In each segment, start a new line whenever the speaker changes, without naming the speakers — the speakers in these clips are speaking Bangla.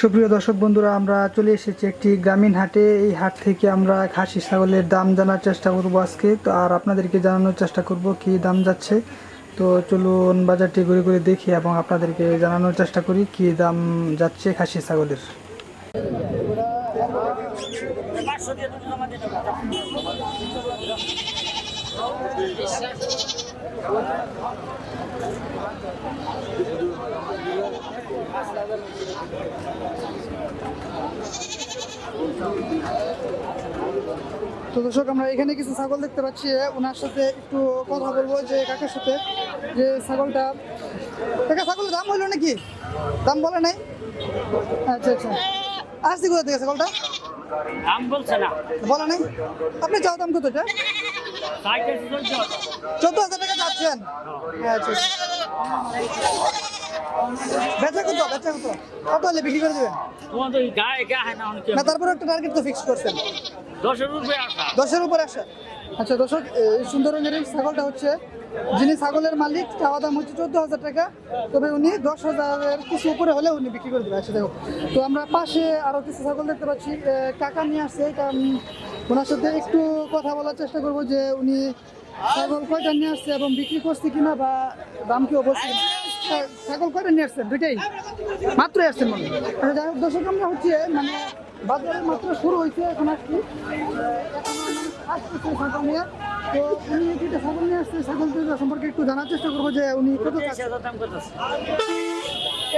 সুপ্রিয় দর্শক বন্ধুরা, আমরা চলে এসেছি একটি গ্রামীণ হাটে। এই হাট থেকে আমরা খাসি ছাগলের দাম জানার চেষ্টা করব আজকে। তো আর আপনাদেরকে জানানোর চেষ্টা করব কি দাম যাচ্ছে। তো চলুন বাজারটি ঘুরে ঘুরে দেখি এবং আপনাদেরকে জানানোর চেষ্টা করি কি দাম যাচ্ছে খাসি ছাগলের। তো দর্শক আমরা এখানে কিছু ছাগল দেখতে পাচ্ছি। ওনার সাথে একটু কথা বলব যে কাকার সাথে। যে ছাগলটা কাকা ছাগলের দাম হইল নাকি? দাম বলে নাই? আচ্ছা আচ্ছা। আসছি কোথা থেকে ছাগলটা?
দাম বলছে না।
বলে নাই? আপনি চাও দাম কত এটা? চোদ্দ হাজার। টাকা চাচ্ছেন। আচ্ছা। বেচা কত বেচা কত? কত হলে বিক্রি করে দেবেন?
না
তারপরে একটা টার্গেট তো ফিক্স করছেন।
দশের
উপরে আসে। আচ্ছা দর্শক সুন্দর রঙের ছাগলটা হচ্ছে যিনি ছাগলের মালিক চাওয়া দাম হচ্ছে চোদ্দ হাজার টাকা। তবে উনি দশ হাজারের কিছু উপরে হলে উনি বিক্রি করে দেবে আচ্ছা দেখো তো আমরা পাশে আরও কিছু ছাগল দেখতে পাচ্ছি। কাকা নিয়ে আসছে ওনার সাথে একটু কথা বলার চেষ্টা করব যে উনি ছাগল কয়টা নিয়ে আসছে এবং বিক্রি করছে কিনা বা দাম কি অবশ্যই? ছাগল করে নিয়ে আসছেন? দুইটাই? মাত্রই আসছেন মনে যাই হোক দর্শক আমরা হচ্ছে মানে বাজারে মাত্র শুরু হয়েছে এখন আসছি। আসতেছে ছাগল নিয়ে তো উনি দুইটা ছাগল নিয়ে আসছে। ছাগল সম্পর্কে একটু জানার চেষ্টা করব যে উনি কত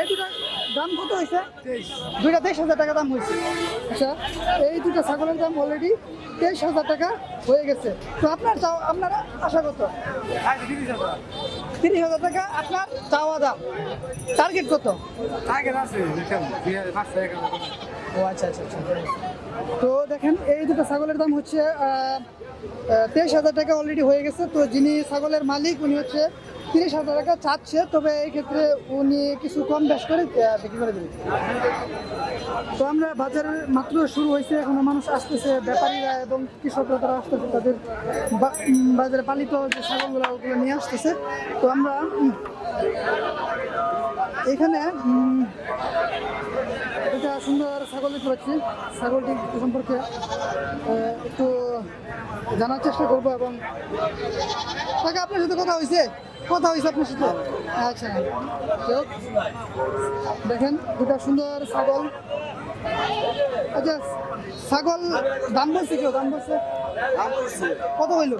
এই দুটা দাম কত হয়েছে? দুইটা তেইশ হাজার টাকা দাম হয়েছে। আচ্ছা এই দুটো ছাগলের দাম অলরেডি তেইশ হাজার টাকা হয়ে গেছে। তো আপনার চাও আপনার আশা কত? তিরিশ হাজার টাকা আপনার চাওয়া দাম। টার্গেট কত? ও আচ্ছা আচ্ছা আচ্ছা। তো দেখেন এই দুটো ছাগলের দাম হচ্ছে তেইশ হাজার টাকা অলরেডি হয়ে গেছে। তো যিনি ছাগলের মালিক উনি হচ্ছে তিরিশ হাজার টাকা চাচ্ছে, তবে এই ক্ষেত্রে উনি কিছু কম বেশ করে বিক্রি করে দেবে তো আমরা বাজারে মাত্র শুরু হয়েছে, এখনও মানুষ আসতেছে, ব্যাপারীরা এবং কৃষকরা তারা আসতেছে, তাদের বাজারে পালিত যে ছাগলগুলো, ওগুলো নিয়ে আসতেছে। তো আমরা এখানে এটা সুন্দর ছাগল দেখতে পাচ্ছি। ছাগলটি সম্পর্কে একটু জানার চেষ্টা করব এবং তাকে আপনার সাথে কথা হয়েছে? কথা হয়েছে আপনার সাথে? আচ্ছা দেখেন, দুটা সুন্দর ছাগল। আচ্ছা ছাগল দাম বলছে কেউ দাম বলছে কত হইল?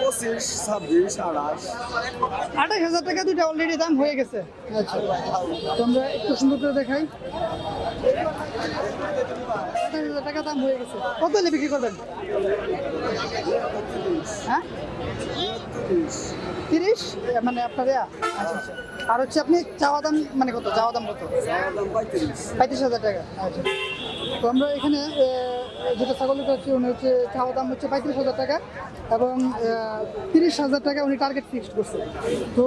পঁচিশ ছাব্বিশ আঠাশ।
আঠাশ হাজার টাকা দুইটা অলরেডি দাম হয়ে গেছে। আচ্ছা। তো একটু সুন্দর করে দেখাই। আঠাশ হাজার টাকা দাম হয়ে গেছে। কত হলে বিক্রি করবেন? হ্যাঁ? তিরিশ? মানে আপনার আচ্ছা আচ্ছা। আর হচ্ছে আপনি চাওয়া দাম মানে কত? চাওয়া দাম কত?
পঁয়ত্রিশ।
পঁয়ত্রিশ হাজার টাকা। আচ্ছা। তো আমরা এখানে যেটা ছাগল নিতে হচ্ছে উনি হচ্ছে চাওয়া দাম হচ্ছে পঁয়ত্রিশ হাজার টাকা এবং তিরিশ হাজার টাকা উনি টার্গেট ফিক্সড করছে। তো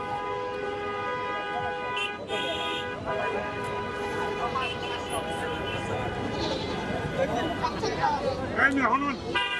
Rein,
wir hauen uns.